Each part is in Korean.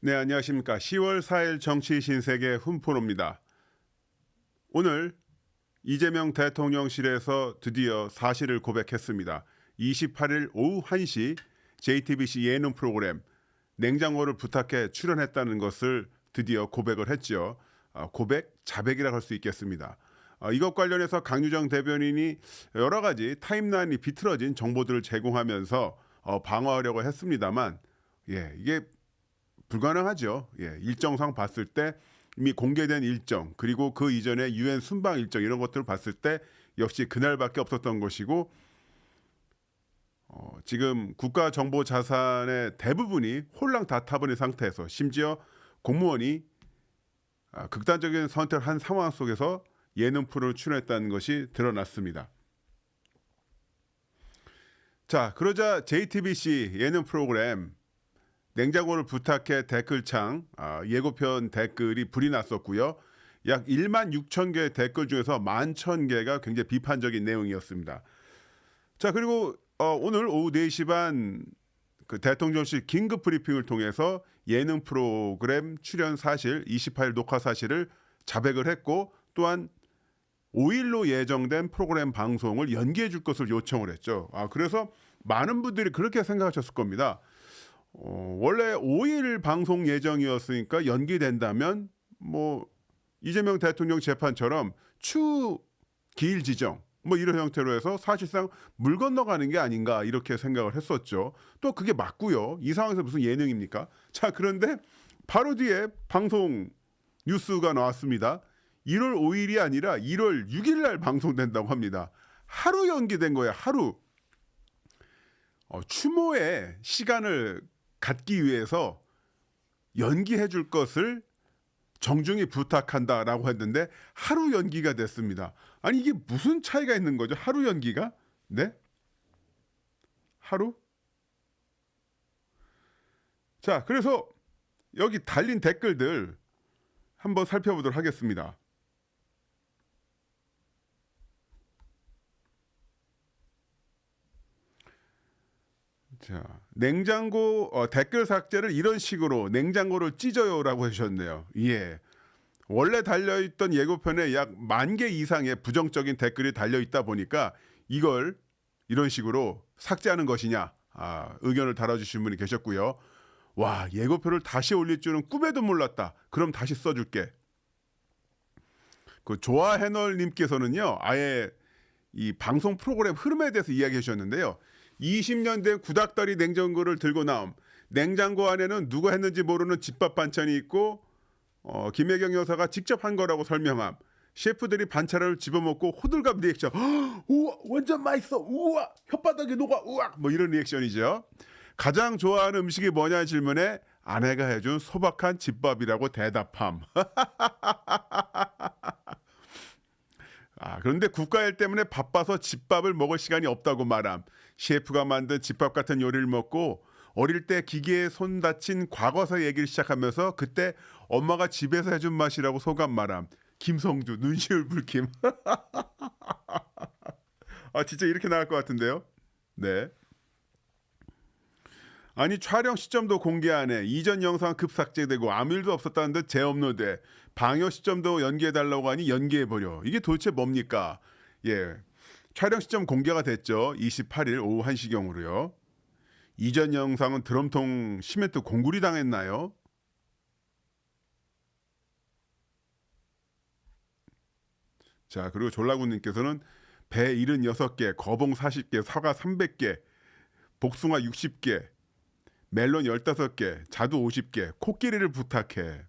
네, 안녕하십니까. 10월 4일 정치 신세계 훈포로입니다. 오늘 이재명 대통령실에서 드디어 사실을 고백했습니다. 28일 오후 1시 JTBC 예능 프로그램 냉장고를 부탁해 출연했다는 것을 드디어 고백을 했죠. 아, 고백 자백이라 할 수 있겠습니다. 아, 이것 관련해서 강유정 대변인이 여러 가지 타임라인이 비틀어진 정보들을 제공하면서 어, 방어하려고 했습니다만, 예, 이게 불가능하죠. 예, 일정상 봤을 때 이미 공개된 일정 그리고 그 이전에 유엔 순방 일정 이런 것들을 봤을 때 역시 그날밖에 없었던 것이고 어, 지금 국가 정보 자산의 대부분이 홀랑 다 타버린 상태에서 심지어 공무원이 아, 극단적인 선택을 한 상황 속에서 예능 프로를 출연했다는 것이 드러났습니다. 자, 그러자 JTBC 예능 프로그램 냉장고를 부탁해 댓글창 아, 예고편 댓글이 불이 났었고요. 약 1만 6천 개의 댓글 중에서 1만 천 개가 굉장히 비판적인 내용이었습니다. 자 그리고 어, 오늘 오후 4시 반 그 대통령실 긴급 브리핑을 통해서 예능 프로그램 출연 사실 28일 녹화 사실을 자백을 했고 또한 5일로 예정된 프로그램 방송을 연기해 줄 것을 요청을 했죠. 아 그래서 많은 분들이 그렇게 생각하셨을 겁니다. 어, 원래 5일 방송 예정이었으니까 연기된다면 뭐 이재명 대통령 재판처럼 추 기일 지정 뭐 이런 형태로 해서 사실상 물 건너가는 게 아닌가 이렇게 생각을 했었죠. 또 그게 맞고요. 이 상황에서 무슨 예능입니까? 자 그런데 바로 뒤에 방송 뉴스가 나왔습니다. 1월 5일이 아니라 1월 6일 날 방송된다고 합니다. 하루 연기된 거예요. 하루. 어, 추모의 시간을 갖기 위해서 연기해 줄 것을 정중히 부탁한다라고 했는데 하루 연기가 됐습니다. 아니 이게 무슨 차이가 있는 거죠? 하루 연기가? 네? 하루? 자, 그래서 여기 달린 댓글들 한번 살펴보도록 하겠습니다. 자, 냉장고 어, 댓글 삭제를 이런 식으로 냉장고를 찢어요라고 하셨네요. 예. 원래 달려있던 예고편에 약 만 개 이상의 부정적인 댓글이 달려있다 보니까 이걸 이런 식으로 삭제하는 것이냐 아, 의견을 달아주신 분이 계셨고요. 와 예고편을 다시 올릴 줄은 꿈에도 몰랐다. 그럼 다시 써줄게. 그 조아해널님께서는요 아예 이 방송 프로그램 흐름에 대해서 이야기해 주셨는데요. 20년 된 구닥다리 냉장고를 들고 나옴. 냉장고 안에는 누가 했는지 모르는 집밥 반찬이 있고 어, 김혜경 여사가 직접 한 거라고 설명함. 셰프들이 반찬을 집어먹고 호들갑 리액션. "헉, 우와 완전 맛있어. 우와 혓바닥이 녹아. 우와 뭐 이런 리액션이죠. 가장 좋아하는 음식이 뭐냐 질문에 아내가 해준 소박한 집밥이라고 대답함. 아, 그런데 국가일 때문에 바빠서 집밥을 먹을 시간이 없다고 말함. 셰프가 만든 집밥 같은 요리를 먹고 어릴 때 기계에 손 다친 과거사 얘기를 시작하면서 그때 엄마가 집에서 해준 맛이라고 소감 말함. 김성주 눈시울 불킴. 아 진짜 이렇게 나갈 것 같은데요. 네. 아니 촬영 시점도 공개 안 해. 이전 영상 급 삭제되고 아무 일도 없었다는 듯 재업로드해. 방영 시점도 연기해 달라고 하니 연기해 버려. 이게 도대체 뭡니까? 예. 촬영 시점 공개가 됐죠. 28일 오후 1시경으로요. 이전 영상은 드럼통 시멘트 공구리 당했나요? 자, 그리고 졸라군님께서는 배 76개, 거봉 40개, 사과 300개, 복숭아 60개, 멜론 15개, 자두 50개, 코끼리를 부탁해.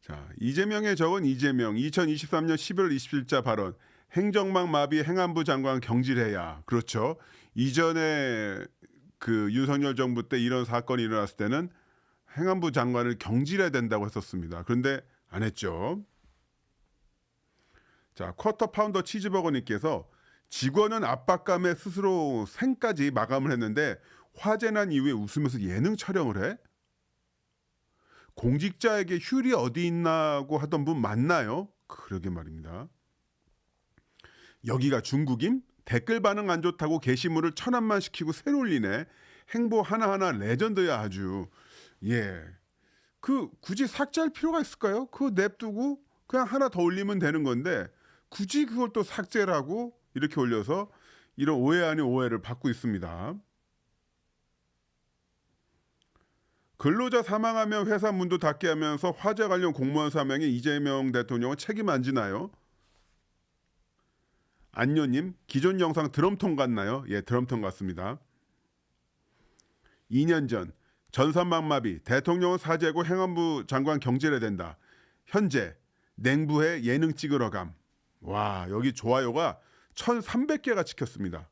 자, 이재명의 적은 이재명 2023년 11월 27일자 발언 행정망 마비 행안부 장관 경질해야 그렇죠. 이전에 그 윤석열 정부 때 이런 사건이 일어났을 때는 행안부 장관을 경질해야 된다고 했었습니다. 그런데 안 했죠. 자, 쿼터 파운더 치즈버거님께서 직원은 압박감에 스스로 생까지 마감을 했는데 화재 난 이후에 웃으면서 예능 촬영을 해? 공직자에게 휴일이 어디 있나고 하던 분 맞나요? 그러게 말입니다. 여기가 중국임? 댓글 반응 안 좋다고 게시물을 천안만 시키고 새로 올리네. 행보 하나하나 레전드야 아주. 예. 그 굳이 삭제할 필요가 있을까요? 그거 냅두고 그냥 하나 더 올리면 되는 건데 굳이 그걸 또 삭제라고 이렇게 올려서 이런 오해 아닌 오해를 받고 있습니다. 근로자 사망하면 회사 문도 닫게 하면서 화재 관련 공무원 사망에 이재명 대통령은 책임 안 지나요? 안녀님 기존 영상 드럼통 같나요? 예, 드럼통 같습니다. 2년 전 전산망마비 대통령은 사죄고 행안부 장관 경질해야 된다. 현재 냉부에 예능 찍으러 감. 와 여기 좋아요가 1,300개가 찍혔습니다.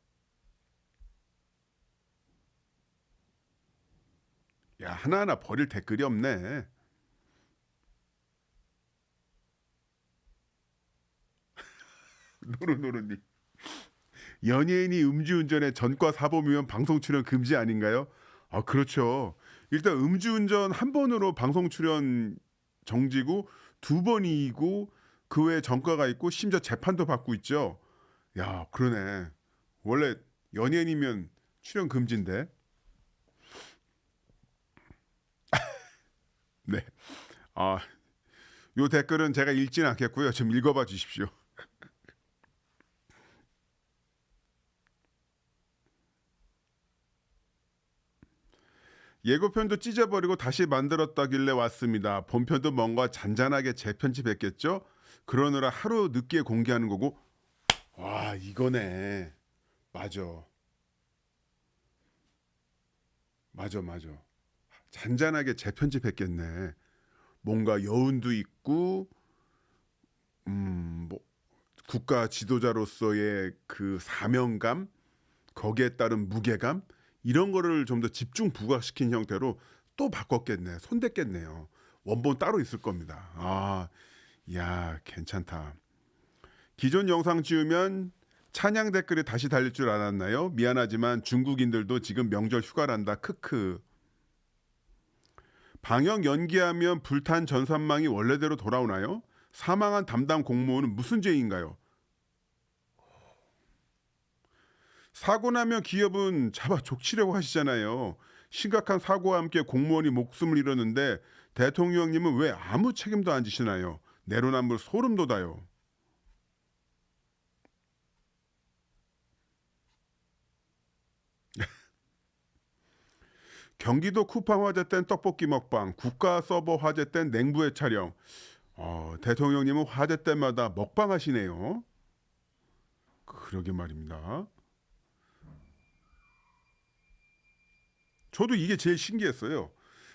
야 하나하나 버릴 댓글이 없네. 노릇노릇님. 연예인이 음주운전에 전과 사범이면 방송 출연 금지 아닌가요? 아 그렇죠. 일단 음주운전 한 번으로 방송 출연 정지고 두 번이고 그 외에 전과가 있고 심지어 재판도 받고 있죠. 야 그러네. 원래 연예인이면 출연 금지인데. 네. 아, 요 댓글은 제가 읽지는 않겠고요. 좀 읽어봐 주십시오. 예고편도 찢어버리고 다시 만들었다길래 왔습니다. 본편도 뭔가 잔잔하게 재편집했겠죠? 그러느라 하루 늦게 공개하는 거고 와 이거네 맞아 맞아 맞아 잔잔하게 재편집했겠네 뭔가 여운도 있고 음뭐 국가 지도자로서의 그 사명감 거기에 따른 무게감 이런 거를 좀 더 집중 부각시킨 형태로 또 바꿨겠네 손댔겠네요 원본 따로 있을 겁니다 아야 괜찮다 기존 영상 지우면 찬양 댓글이 다시 달릴 줄 알았나요? 미안하지만 중국인들도 지금 명절 휴가란다. 크크. 방역 연기하면 불탄 전산망이 원래대로 돌아오나요? 사망한 담당 공무원은 무슨 죄인가요? 사고 나면 기업은 잡아 족치려고 하시잖아요. 심각한 사고와 함께 공무원이 목숨을 잃었는데 대통령님은 왜 아무 책임도 안 지시나요? 내로남불 소름 돋아요. 경기도 쿠팡 화재 땐 떡볶이 먹방, 국가 서버 화재 땐 냉부의 촬영. 어, 대통령님은 화재 때마다 먹방 하시네요. 그러게 말입니다. 저도 이게 제일 신기했어요.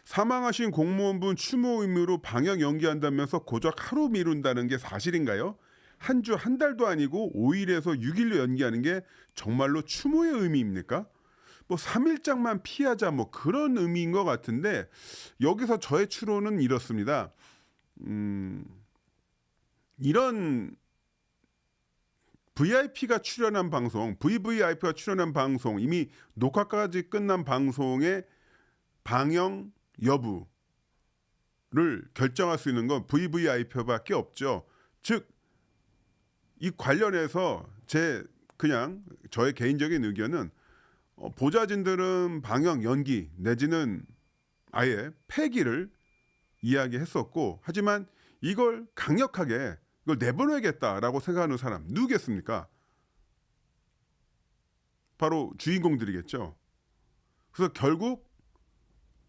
사망하신 공무원분 추모 의무로 방역 연기한다면서 고작 하루 미룬다는 게 사실인가요? 한 주 한 달도 아니고 5일에서 6일로 연기하는 게 정말로 추모의 의미입니까? 뭐 3일장만 피하자 뭐 그런 의미인 것 같은데 여기서 저의 추론은 이렇습니다. 음, 이런 VIP가 출연한 방송, VVIP가 출연한 방송, 이미 녹화까지 끝난 방송의 방영 여부를 결정할 수 있는 건 VVIP밖에 없죠. 즉, 이 관련해서 제 그냥 저의 개인적인 의견은 어, 보좌진들은 방역 연기 내지는 아예 폐기를 이야기했었고 하지만 이걸 강력하게 이걸 내보내겠다라고 생각하는 사람 누구겠습니까? 바로 주인공들이겠죠. 그래서 결국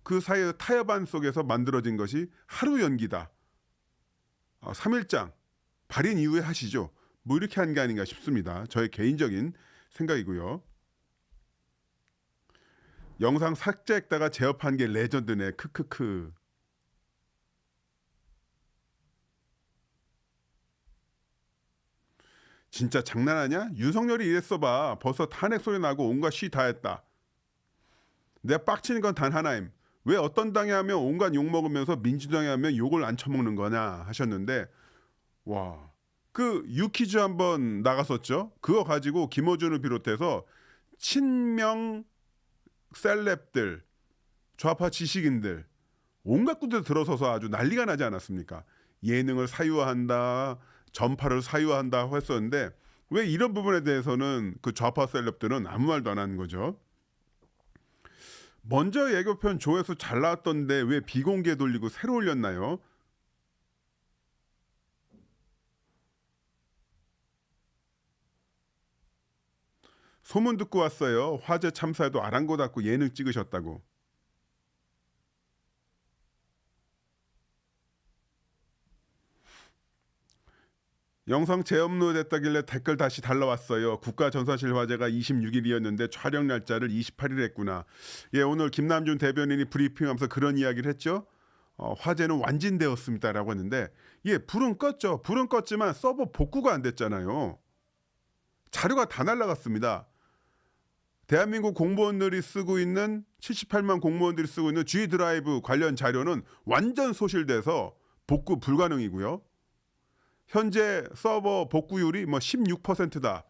그 사이의 타협안 속에서 만들어진 것이 하루 연기다. 아, 3일장 발인 이후에 하시죠. 뭐 이렇게 한 게 아닌가 싶습니다. 저의 개인적인 생각이고요. 영상 삭제했다가 제업한 게 레전드네. 크크크. 진짜 장난하냐? 윤석열이 이랬어 봐. 벌써 탄핵 소리 나고 온갖 시 다 했다. 내가 빡치는 건 단 하나임. 왜 어떤 당에 하면 온갖 욕 먹으면서 민주당에 하면 욕을 안 처먹는 거냐 하셨는데 와. 그 유퀴즈 한번 나갔었죠. 그거 가지고 김어준을 비롯해서 친명 셀럽들, 좌파 지식인들 온갖 군데 들어서서 아주 난리가 나지 않았습니까? 예능을 사유화한다, 전파를 사유화한다 했었는데 왜 이런 부분에 대해서는 그 좌파 셀럽들은 아무 말도 안 하는 거죠. 먼저 예고편 조회수 잘 나왔던데 왜 비공개 돌리고 새로 올렸나요? 소문 듣고 왔어요. 화재 참사에도 아랑곳하고 예능 찍으셨다고. 영상 재업로됐다길래 댓글 다시 달라왔어요. 국가 전사실 화재가 26일이었는데 촬영 날짜를 28일 했구나. 예, 오늘 김남준 대변인이 브리핑하면서 그런 이야기를 했죠. 어, 화재는 완진되었습니다라고 했는데 예, 불은 껐죠. 불은 껐지만 서버 복구가 안 됐잖아요. 자료가 다 날라갔습니다. 대한민국 공무원들이 쓰고 있는 78만 공무원들이 쓰고 있는 G 드라이브 관련 자료는 완전 소실돼서 복구 불가능이고요. 현재 서버 복구율이 뭐 16%다,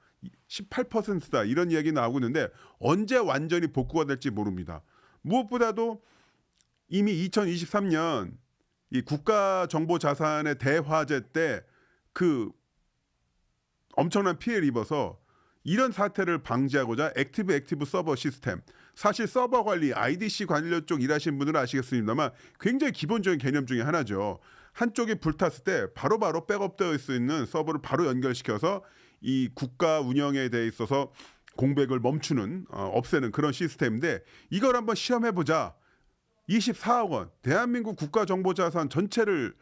18%다 이런 이야기 나오고 있는데 언제 완전히 복구가 될지 모릅니다. 무엇보다도 이미 2023년 이 국가 정보 자산의 대화재 때 그 엄청난 피해를 입어서 이런 사태를 방지하고자 액티브 액티브 서버 시스템 사실 서버 관리 IDC 관련 쪽 일하시는 분들은 아시겠습니다만 굉장히 기본적인 개념 중에 하나죠. 한쪽이 불탔을 때 바로바로 백업되어 있을 수 있는 서버를 바로 연결시켜서 이 국가 운영에 대해 있어서 공백을 멈추는 어, 없애는 그런 시스템인데 이걸 한번 시험해 보자. 24억 원 대한민국 국가정보자산 전체를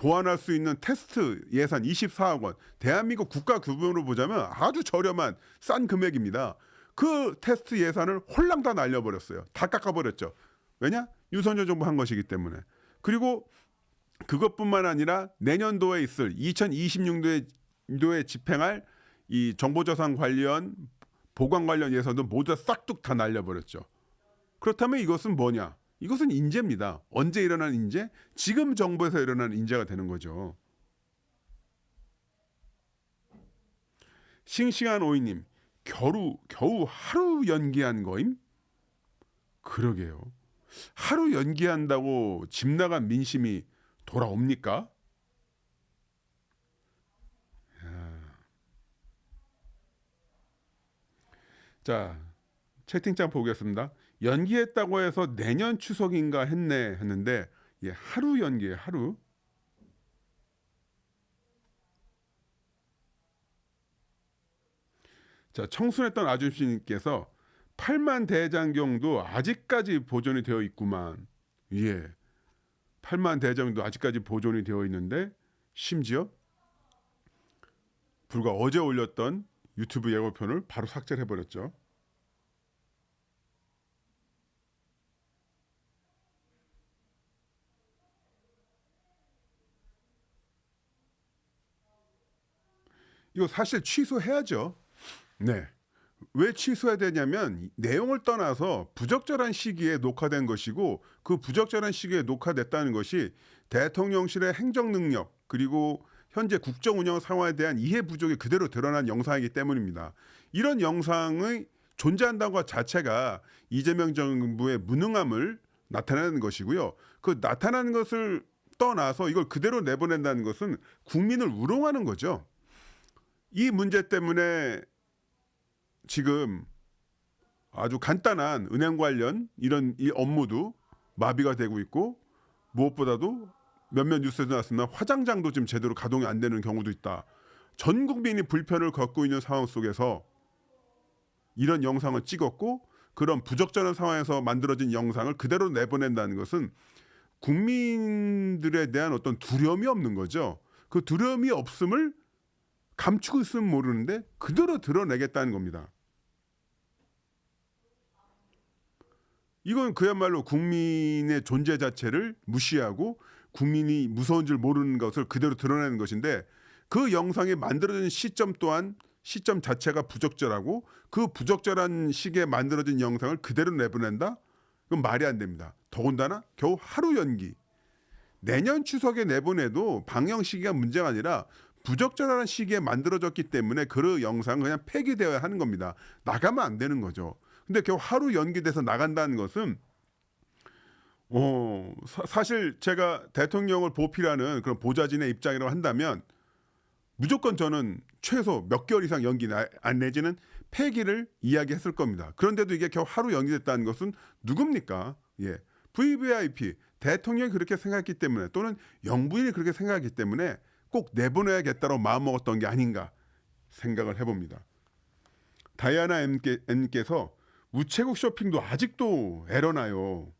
보완할 수 있는 테스트 예산 24억 원. 대한민국 국가 규모로 보자면 아주 저렴한 싼 금액입니다. 그 테스트 예산을 홀랑 다 날려버렸어요. 다 깎아버렸죠. 왜냐? 유선전 정부 한 것이기 때문에. 그리고 그것뿐만 아니라 내년도에 있을 2026년도에 집행할 이 정보자산 관련 보관 관련 예산도 모두 다 싹둑 다 날려버렸죠. 그렇다면 이것은 뭐냐? 이것은 인재입니다. 언제 일어난 인재? 지금 정부에서 일어난 인재가 되는 거죠. 싱싱한 오이님, 겨루 겨우 하루 연기한 거임? 그러게요. 하루 연기한다고 집 나간 민심이 돌아옵니까? 야. 자, 채팅창 보겠습니다. 연기했다고 해서 내년 추석인가 했네 했는데 예, 하루 연기에 하루. 자, 청순했던 아줌씨님께서 8만 대장경도 아직까지 보존이 되어 있구만. 예. 8만 대장도 아직까지 보존이 되어 있는데 심지어 불과 어제 올렸던 유튜브 예고편을 바로 삭제를 해버렸죠. 이거 사실 취소해야죠. 네. 왜 취소해야 되냐면 내용을 떠나서 부적절한 시기에 녹화된 것이고 그 부적절한 시기에 녹화됐다는 것이 대통령실의 행정 능력 그리고 현재 국정 운영 상황에 대한 이해 부족이 그대로 드러난 영상이기 때문입니다. 이런 영상의 존재한다는 것 자체가 이재명 정부의 무능함을 나타내는 것이고요. 그 나타나는 것을 떠나서 이걸 그대로 내보낸다는 것은 국민을 우롱하는 거죠. 이 문제 때문에 지금 아주 간단한 은행 관련 이런 이 업무도 마비가 되고 있고 무엇보다도 몇몇 뉴스에도 나왔습니다. 화장장도 지금 제대로 가동이 안 되는 경우도 있다. 전 국민이 불편을 겪고 있는 상황 속에서 이런 영상을 찍었고 그런 부적절한 상황에서 만들어진 영상을 그대로 내보낸다는 것은 국민들에 대한 어떤 두려움이 없는 거죠. 그 두려움이 없음을 감추고 있으면 모르는데 그대로 드러내겠다는 겁니다. 이건 그야말로 국민의 존재 자체를 무시하고 국민이 무서운 줄 모르는 것을 그대로 드러내는 것인데 그 영상이 만들어진 시점 또한 시점 자체가 부적절하고 그 부적절한 시기에 만들어진 영상을 그대로 내보낸다? 그건 말이 안 됩니다. 더군다나 겨우 하루 연기. 내년 추석에 내보내도 방영 시기가 문제가 아니라 부적절한 시기에 만들어졌기 때문에 그 영상은 그냥 폐기되어야 하는 겁니다. 나가면 안 되는 거죠. 근데 겨우 하루 연기돼서 나간다는 것은 어, 사, 실 제가 대통령을 보필하는 그런 보좌진의 입장이라고 한다면 무조건 저는 최소 몇 개월 이상 연기 나- 안 내지는 폐기를 이야기했을 겁니다. 그런데도 이게 겨우 하루 연기됐다는 것은 누굽니까? 예. VVIP 대통령이 그렇게 생각했기 때문에 또는 영부인이 그렇게 생각했기 때문에 꼭 내보내야겠다고 마음먹었던 게 아닌가 생각을 해봅니다. 다이아나 M께, M께서 우체국 쇼핑도 아직도 에러나요.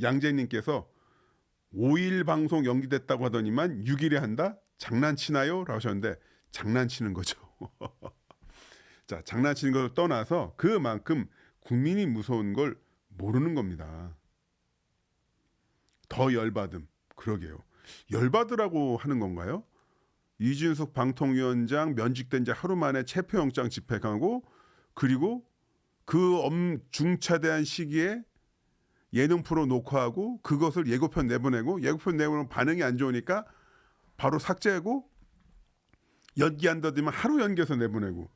양재님께서 5일 방송 연기됐다고 하더니만 6일에 한다? 장난치나요? 라고 하셨는데 장난치는 거죠. 자, 장난치는 걸 떠나서 그만큼 국민이 무서운 걸 모르는 겁니다. 더 열받음. 그러게요. 열받으라고 하는 건가요? 이준석 방통위원장 면직된 지 하루 만에 체포영장 집행하고 그리고 그 엄 중차대한 시기에 예능 프로 녹화하고 그것을 예고편 내보내고 예고편 내보내면 반응이 안 좋으니까 바로 삭제하고 연기한다더니만 하루 연기해서 내보내고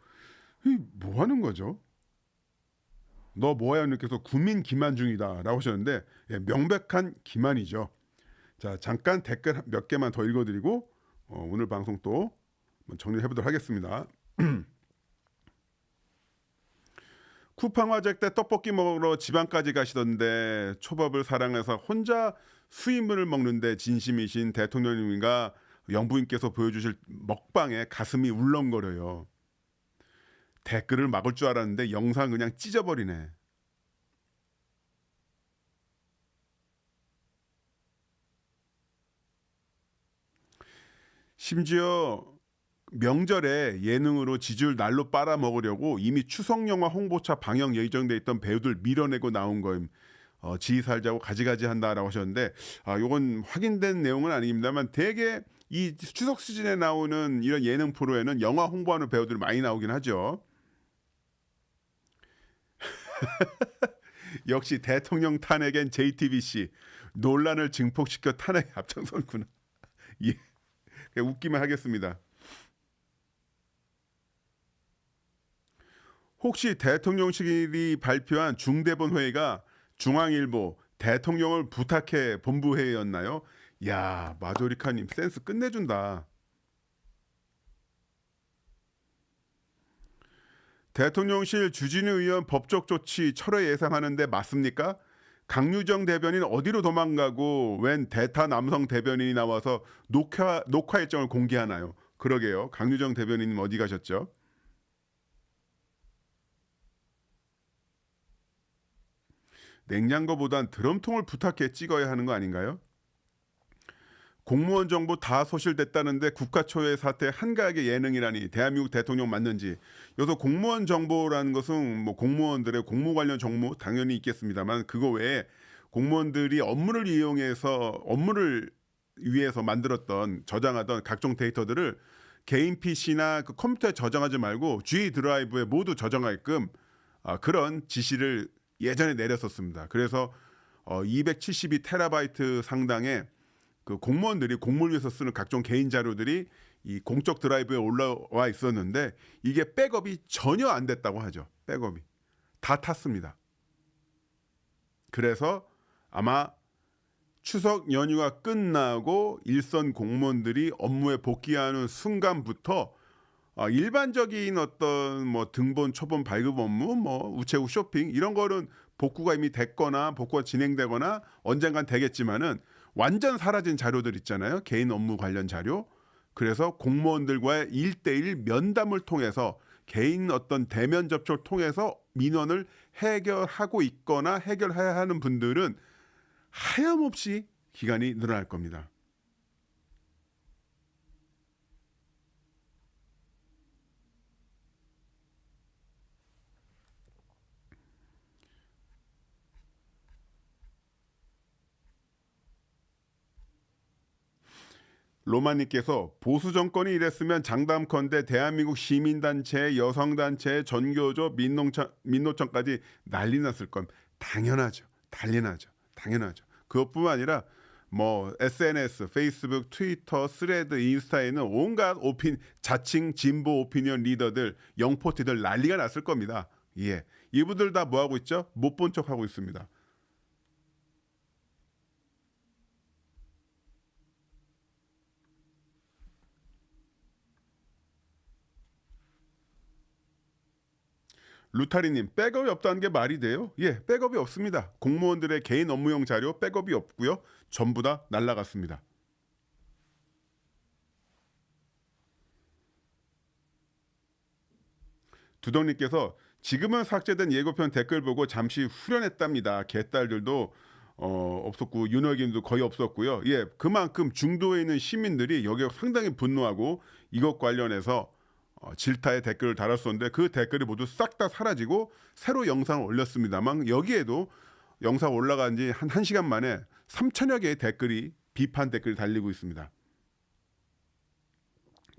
이 뭐 하는 거죠? 너 뭐야 님께서 국민 기만 중이다라고 하셨는데 예, 명백한 기만이죠. 자 잠깐 댓글 몇 개만 더 읽어드리고 어, 오늘 방송 또 정리해 보도록 하겠습니다. 쿠팡 화재 때 떡볶이 먹으러 지방까지 가시던데 초밥을 사랑해서 혼자 수입물을 먹는데 진심이신 대통령님과 영부인께서 보여주실 먹방에 가슴이 울렁거려요. 댓글을 막을 줄 알았는데 영상 그냥 찢어버리네. 심지어 명절에 예능으로 지지율 날로 빨아먹으려고 이미 추석 영화 홍보차 방영 예정돼 있던 배우들 밀어내고 나온 거임. 어, 지휘 살자고 가지가지 한다라고 하셨는데 아 요건 확인된 내용은 아닙니다만 대개 이 추석 시즌에 나오는 이런 예능 프로에는 영화 홍보하는 배우들 많이 나오긴 하죠. 역시 대통령 탄핵엔 JTBC 논란을 증폭시켜 탄핵에 앞장섰구나. 예, 웃기만 하겠습니다. 혹시 대통령실이 발표한 중대본 회의가 중앙일보 대통령을 부탁해 본부 회의였나요? 야 마조리카님 센스 끝내준다. 대통령실 주진우 의원 법적 조치 철회 예상하는데 맞습니까? 강유정 대변인 어디로 도망가고 웬 대타 남성 대변인이 나와서 녹화 녹화 일정을 공개하나요? 그러게요. 강유정 대변인님 어디 가셨죠? 냉장고보단 드럼통을 부탁해 찍어야 하는 거 아닌가요? 공무원 정보 다 소실됐다는데 국가초의 사태 한가하게 예능이라니 대한민국 대통령 맞는지 여기서 공무원 정보라는 것은 뭐 공무원들의 공무 관련 정보 당연히 있겠습니다만 그거 외에 공무원들이 업무를 이용해서 업무를 위해서 만들었던 저장하던 각종 데이터들을 개인 PC나 그 컴퓨터에 저장하지 말고 G 드라이브에 모두 저장하게끔 아, 그런 지시를 예전에 내렸었습니다. 그래서 어, 272 테라바이트 상당의 그 공무원들이 공무를 위해서 쓰는 각종 개인 자료들이 이 공적 드라이브에 올라와 있었는데 이게 백업이 전혀 안 됐다고 하죠. 백업이 다 탔습니다. 그래서 아마 추석 연휴가 끝나고 일선 공무원들이 업무에 복귀하는 순간부터 어, 일반적인 어떤 뭐 등본, 초본 발급 업무, 뭐 우체국 쇼핑 이런 거는 복구가 이미 됐거나 복구가 진행되거나 언젠간 되겠지만은 완전 사라진 자료들 있잖아요. 개인 업무 관련 자료. 그래서 공무원들과의 일대일 면담을 통해서 개인 어떤 대면 접촉을 통해서 민원을 해결하고 있거나 해결해야 하는 분들은 하염없이 기간이 늘어날 겁니다. 로마님께서 보수 정권이 이랬으면 장담컨대 대한민국 시민단체, 여성단체, 전교조, 민농청, 민노총까지 난리 났을 건 당연하죠. 당연하죠. 당연하죠. 그것뿐만 아니라 뭐 SNS, 페이스북, 트위터, 스레드, 인스타에는 온갖 오핀 자칭 진보 오피니언 리더들, 영포티들 난리가 났을 겁니다. 예, 이분들 다 뭐 하고 있죠? 못 본 척 하고 있습니다. 루타리님 백업이 없다는 게 말이 돼요? 예, 백업이 없습니다. 공무원들의 개인 업무용 자료 백업이 없고요. 전부 다 날라갔습니다. 두덕님께서 지금은 삭제된 예고편 댓글 보고 잠시 후련했답니다. 개딸들도 어, 없었고 윤호김도 거의 없었고요. 예, 그만큼 중도에 있는 시민들이 여기에 상당히 분노하고 이것 관련해서 어, 질타의 댓글을 달았었는데 그 댓글이 모두 싹 다 사라지고 새로 영상을 올렸습니다만 여기에도 영상 올라간 지 한 1시간 만에 3천여 개의 댓글이 비판 댓글이 달리고 있습니다.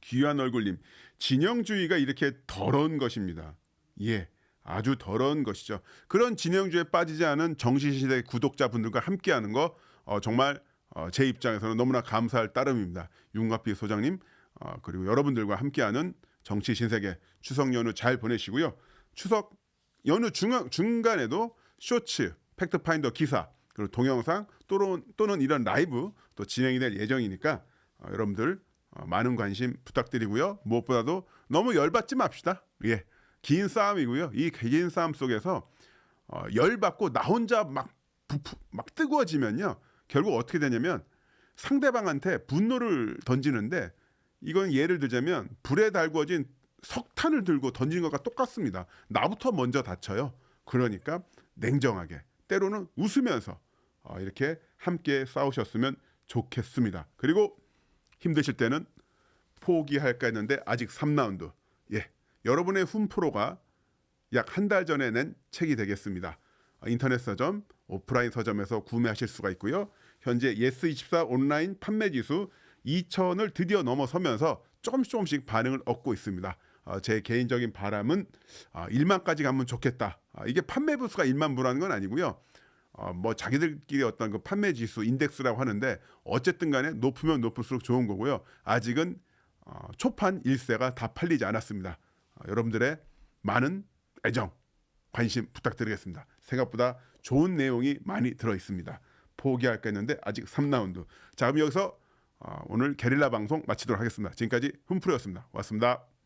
귀한 얼굴님, 진영주의가 이렇게 더러운 것입니다. 예, 아주 더러운 것이죠. 그런 진영주의에 빠지지 않은 정시시대 구독자분들과 함께하는 거 어, 정말 어, 제 입장에서는 너무나 감사할 따름입니다. 윤가피 소장님 어, 그리고 여러분들과 함께하는 정치 신세계 추석 연휴 잘 보내시고요. 추석 연휴 중, 중간에도 쇼츠, 팩트파인더 기사 그리고 동영상 또는, 또는 이런 라이브 또 진행이 될 예정이니까 어, 여러분들 어, 많은 관심 부탁드리고요. 무엇보다도 너무 열받지 맙시다. 예, 긴 싸움이고요. 이 긴 싸움 속에서 어, 열받고 나 혼자 막, 부푸, 막 뜨거워지면요. 결국 어떻게 되냐면 상대방한테 분노를 던지는데 이건 예를 들자면 불에 달구어진 석탄을 들고 던진 것과 똑같습니다. 나부터 먼저 다쳐요. 그러니까 냉정하게 때로는 웃으면서 어, 이렇게 함께 싸우셨으면 좋겠습니다. 그리고 힘드실 때는 포기할까 했는데 아직 3라운드. 예. 여러분의 훈프로가 약 한 달 전에 낸 책이 되겠습니다. 어, 인터넷 서점, 오프라인 서점에서 구매하실 수가 있고요. 현재 예스24 온라인 판매 지수 2천을 드디어 넘어서면서 조금씩 조금씩 반응을 얻고 있습니다. 어, 제 개인적인 바람은 아, 1만까지 가면 좋겠다. 아, 이게 판매 부수가 1만 부라는 건 아니고요. 어, 뭐 자기들끼리 어떤 그 판매 지수 인덱스라고 하는데 어쨌든 간에 높으면 높을수록 좋은 거고요. 아직은 어, 초판 일세가 다 팔리지 않았습니다. 어, 여러분들의 많은 애정, 관심 부탁드리겠습니다. 생각보다 좋은 내용이 많이 들어 있습니다. 포기할까 했는데 아직 3라운드. 자, 그럼 여기서 어, 오늘 게릴라 방송 마치도록 하겠습니다. 지금까지 훈프로였습니다. 고맙습니다.